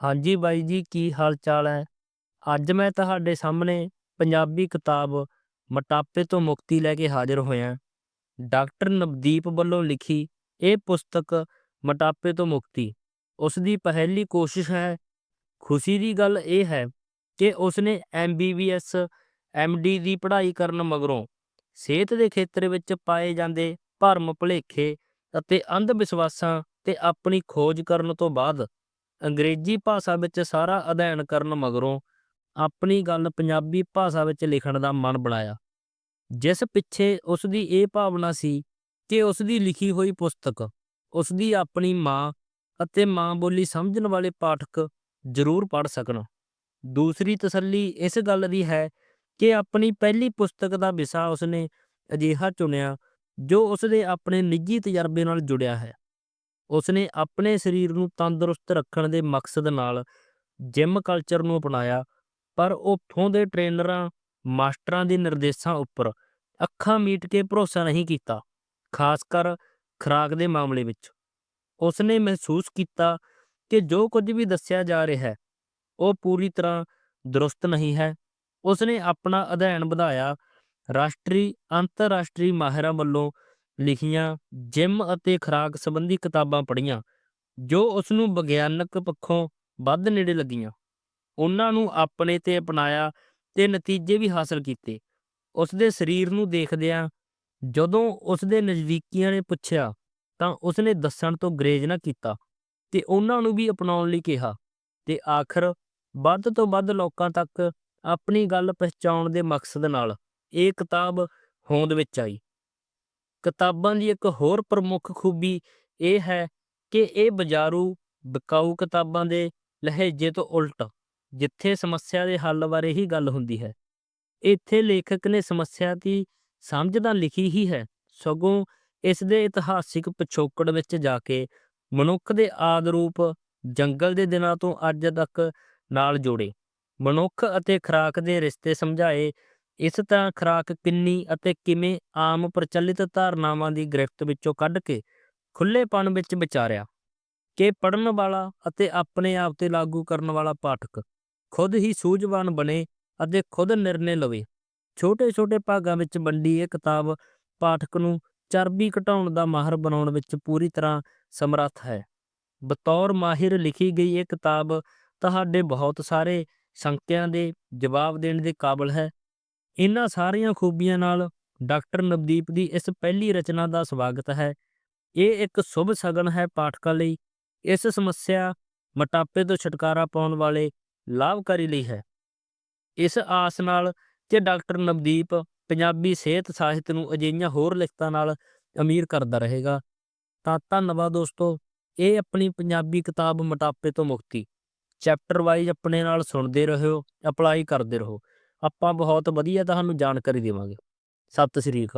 ਹਾਂਜੀ ਬਾਈ ਜੀ, ਕੀ ਹਾਲ ਚਾਲ ਹੈ? ਅੱਜ ਮੈਂ ਤੁਹਾਡੇ ਸਾਹਮਣੇ ਪੰਜਾਬੀ ਕਿਤਾਬ ਮੋਟਾਪੇ ਤੋਂ ਮੁਕਤੀ ਲੈ ਕੇ ਹਾਜ਼ਰ ਹੋਇਆ ਡਾਕਟਰ ਨਵਦੀਪ ਵੱਲੋਂ ਲਿਖੀ ਇਹ ਪੁਸਤਕ ਮੋਟਾਪੇ ਤੋਂ ਮੁਕਤੀ। ਉਸ ਦੀ ਪਹਿਲੀ ਕੋਸ਼ਿਸ਼ ਹੈ, ਖੁਸ਼ੀ ਦੀ ਗੱਲ ਇਹ ਹੈ ਕਿ ਉਸਨੇ ਐਮਬੀਬੀਐਸ ਐਮਡੀ ਦੀ ਪੜ੍ਹਾਈ ਕਰਨ ਮਗਰੋਂ ਸਿਹਤ ਦੇ ਖੇਤਰ ਵਿੱਚ ਪਾਏ ਜਾਂਦੇ ਭਰਮ ਭੁਲੇਖੇ ਅਤੇ ਅੰਧ ਵਿਸ਼ਵਾਸਾਂ ਤੇ ਆਪਣੀ ਖੋਜ ਕਰਨ ਤੋਂ ਬਾਅਦ ਅੰਗਰੇਜ਼ੀ ਭਾਸ਼ਾ ਵਿੱਚ ਸਾਰਾ ਅਧਿਐਨ ਕਰਨ ਮਗਰੋਂ ਆਪਣੀ ਗੱਲ ਪੰਜਾਬੀ ਭਾਸ਼ਾ ਵਿੱਚ ਲਿਖਣ ਦਾ ਮਨ ਬਣਾਇਆ। ਜਿਸ ਪਿੱਛੇ ਉਸ ਦੀ ਇਹ ਭਾਵਨਾ ਸੀ ਕਿ ਉਸ ਦੀ ਲਿਖੀ ਹੋਈ ਪੁਸਤਕ ਉਸ ਦੀ ਆਪਣੀ ਮਾਂ ਅਤੇ ਮਾਂ ਬੋਲੀ ਸਮਝਣ ਵਾਲੇ ਪਾਠਕ ਜ਼ਰੂਰ ਪੜ੍ਹ ਸਕਣ। ਦੂਸਰੀ ਤਸੱਲੀ ਇਸ ਗੱਲ ਦੀ ਹੈ ਕਿ ਆਪਣੀ ਪਹਿਲੀ ਪੁਸਤਕ ਦਾ ਵਿਸ਼ਾ ਉਸਨੇ ਅਜਿਹਾ ਚੁਣਿਆ ਜੋ ਉਸਦੇ ਆਪਣੇ ਨਿੱਜੀ ਤਜਰਬੇ ਨਾਲ ਜੁੜਿਆ ਹੈ। ਉਸਨੇ ਆਪਣੇ ਸਰੀਰ ਨੂੰ ਤੰਦਰੁਸਤ ਰੱਖਣ ਦੇ ਮਕਸਦ ਨਾਲ ਜਿਮ ਕਲਚਰ ਨੂੰ ਅਪਣਾਇਆ, ਪਰ ਉੱਥੋਂ ਦੇ ਟ੍ਰੇਨਰਾਂ ਮਾਸਟਰਾਂ ਦੇ ਨਿਰਦੇਸ਼ਾਂ ਉੱਪਰ ਅੱਖਾਂ ਮੀਟ ਕੇ ਭਰੋਸਾ ਨਹੀਂ ਕੀਤਾ, ਖਾਸ ਕਰ ਖੁਰਾਕ ਦੇ ਮਾਮਲੇ ਵਿੱਚ। ਉਸਨੇ ਮਹਿਸੂਸ ਕੀਤਾ ਕਿ ਜੋ ਕੁਝ ਵੀ ਦੱਸਿਆ ਜਾ ਰਿਹਾ ਹੈ ਉਹ ਪੂਰੀ ਤਰ੍ਹਾਂ ਦਰੁਸਤ ਨਹੀਂ ਹੈ। ਉਸਨੇ ਆਪਣਾ ਅਧਿਐਨ ਵਧਾਇਆ, ਰਾਸ਼ਟਰੀ, ਅੰਤਰਰਾਸ਼ਟਰੀ ਮਾਹਿਰਾਂ ਵੱਲੋਂ ਲਿਖੀਆਂ, ਜਿਮ ਅਤੇ ਖੁਰਾਕ ਸੰਬੰਧੀ ਕਿਤਾਬਾਂ ਪੜ੍ਹੀਆਂ, ਜੋ ਉਸ ਨੂੰ ਵਿਗਿਆਨਕ ਪੱਖੋਂ ਵੱਧ ਨੇੜੇ ਲੱਗੀਆਂ। ਉਹਨਾਂ ਨੂੰ ਆਪਣੇ ਤੇ ਅਪਣਾਇਆ ਤੇ ਨਤੀਜੇ ਵੀ ਹਾਸਲ ਕੀਤੇ। ਉਸ ਦੇ ਸਰੀਰ ਨੂੰ ਦੇਖਦਿਆਂ ਜਦੋਂ ਉਸ ਦੇ ਨਜ਼ਦੀਕੀਆਂ ਨੇ ਪੁੱਛਿਆ, ਤਾਂ ਉਸਨੇ ਦੱਸਣ ਤੋਂ ਗਰੇਜ ਨਾ ਕੀਤਾ ਤੇ ਉਹਨਾਂ ਨੂੰ ਵੀ ਅਪਣਾਉਣ ਲਈ ਕਿਹਾ ਤੇ ਆਖਰ ਵੱਧ ਤੋਂ ਵੱਧ ਲੋਕਾਂ ਤੱਕ ਆਪਣੀ ਗੱਲ ਪਹੁੰਚਾਉਣ ਦੇ ਮਕਸਦ ਨਾਲ ਇਹ ਕਿਤਾਬ ਹੋਂਦ ਵਿੱਚ ਆਈ। ਕਿਤਾਬਾਂ ਦੀ ਇੱਕ ਹੋਰ ਪ੍ਰਮੁੱਖ ਖੂਬੀ ਇਹ ਹੈ ਕਿ ਇਹ ਬਾਜ਼ਾਰੂ ਵਿਕਾਊ ਕਿਤਾਬਾਂ ਦੇ ਲਹਿਜੇ ਤੋਂ ਉਲਟ ਜਿੱਥੇ ਸਮੱਸਿਆ ਦੇ ਹੱਲ ਬਾਰੇ ਹੀ ਗੱਲ ਹੁੰਦੀ ਹੈ। ਇੱਥੇ ਲੇਖਕ ਨੇ ਸਮੱਸਿਆ ਦੀ ਸਮਝ ਤਾਂ ਲਿਖੀ ਹੀ ਹੈ, ਸਗੋਂ ਇਸ ਦੇ ਇਤਿਹਾਸਿਕ ਪਿਛੋਕੜ ਵਿੱਚ ਜਾ ਕੇ ਮਨੁੱਖ ਦੇ ਆਦ ਰੂਪ ਜੰਗਲ ਦੇ ਦਿਨਾਂ ਤੋਂ ਅੱਜ ਤੱਕ ਨਾਲ ਜੋੜੇ। ਮਨੁੱਖ ਅਤੇ ਖੁਰਾਕ ਦੇ ਰਿਸ਼ਤੇ ਸਮਝਾਏ ਇਸ ਤਰ੍ਹਾਂ ਖੁਰਾਕ ਕਿੰਨੀ ਅਤੇ ਕਿਵੇਂ ਆਮ ਪ੍ਰਚਲਿਤ ਧਾਰਨਾਵਾਂ ਦੀ ਗ੍ਰਿਫਤ ਵਿੱਚੋਂ ਕੱਢ ਕੇ ਖੁੱਲੇਪਣ ਵਿੱਚ ਵਿਚਾਰਿਆ ਕਿ ਪੜਨ ਵਾਲਾ ਅਤੇ ਆਪਣੇ ਆਪ ਤੇ ਲਾਗੂ ਕਰਨ ਵਾਲਾ ਪਾਠਕ ਖੁਦ ਹੀ ਸੂਝਵਾਨ ਬਣੇ ਅਤੇ ਖੁਦ ਨਿਰਣੇ ਲਵੇ। ਛੋਟੇ-ਛੋਟੇ ਭਾਗਾਂ ਵਿੱਚ ਵੰਡੀ ਇਹ ਕਿਤਾਬ ਪਾਠਕ ਨੂੰ ਚਰਬੀ ਘਟਾਉਣ ਦਾ ਮਾਹਰ ਬਣਾਉਣ ਵਿੱਚ ਪੂਰੀ ਤਰ੍ਹਾਂ ਸਮਰੱਥ ਹੈ। ਬਤੌਰ ਮਾਹਿਰ ਲਿਖੀ ਗਈ ਇਹ ਕਿਤਾਬ ਤੁਹਾਡੇ ਬਹੁਤ ਸਾਰੇ ਸ਼ੰਕਿਆਂ ਦੇ ਜਵਾਬ ਦੇਣ ਦੇ ਕਾਬਲ ਹੈ ਇਹਨਾਂ ਸਾਰੀਆਂ ਖੂਬੀਆਂ ਨਾਲ ਡਾਕਟਰ ਨਵਦੀਪ ਦੀ ਇਸ ਪਹਿਲੀ ਰਚਨਾ ਦਾ ਸਵਾਗਤ ਹੈ। ਇਹ ਇੱਕ ਸ਼ੁਭ ਸਗਨ ਹੈ ਪਾਠਕਾਂ ਲਈ। ਇਸ ਸਮੱਸਿਆ, ਮੋਟਾਪੇ ਤੋਂ ਛੁਟਕਾਰਾ ਪਾਉਣ ਵਾਲੇ ਲਾਭਕਾਰੀ ਲਈ ਹੈ। ਇਸ ਆਸ ਨਾਲ ਕਿ ਡਾਕਟਰ ਨਵਦੀਪ ਪੰਜਾਬੀ ਸਿਹਤ ਸਾਹਿਤ ਨੂੰ ਅਜਿਹੀਆਂ ਹੋਰ ਲਿਖਤਾਂ ਨਾਲ ਅਮੀਰ ਕਰਦਾ ਰਹੇਗਾ। ਤਾਂ ਧੰਨਵਾਦ ਦੋਸਤੋ, ਇਹ ਆਪਣੀ ਪੰਜਾਬੀ ਕਿਤਾਬ ਮੋਟਾਪੇ ਤੋਂ ਮੁਕਤੀ। ਚੈਪਟਰ ਵਾਈਜ਼ ਆਪਣੇ ਨਾਲ ਸੁਣਦੇ ਰਹੋ, ਅਪਲਾਈ ਕਰਦੇ ਰਹੋ। ਆਪਾਂ ਬਹੁਤ ਵਧੀਆ ਤੁਹਾਨੂੰ ਜਾਣਕਾਰੀ ਦੇਵਾਂਗੇ। ਸਤਿ ਸ੍ਰੀ ਅਕਾਲ।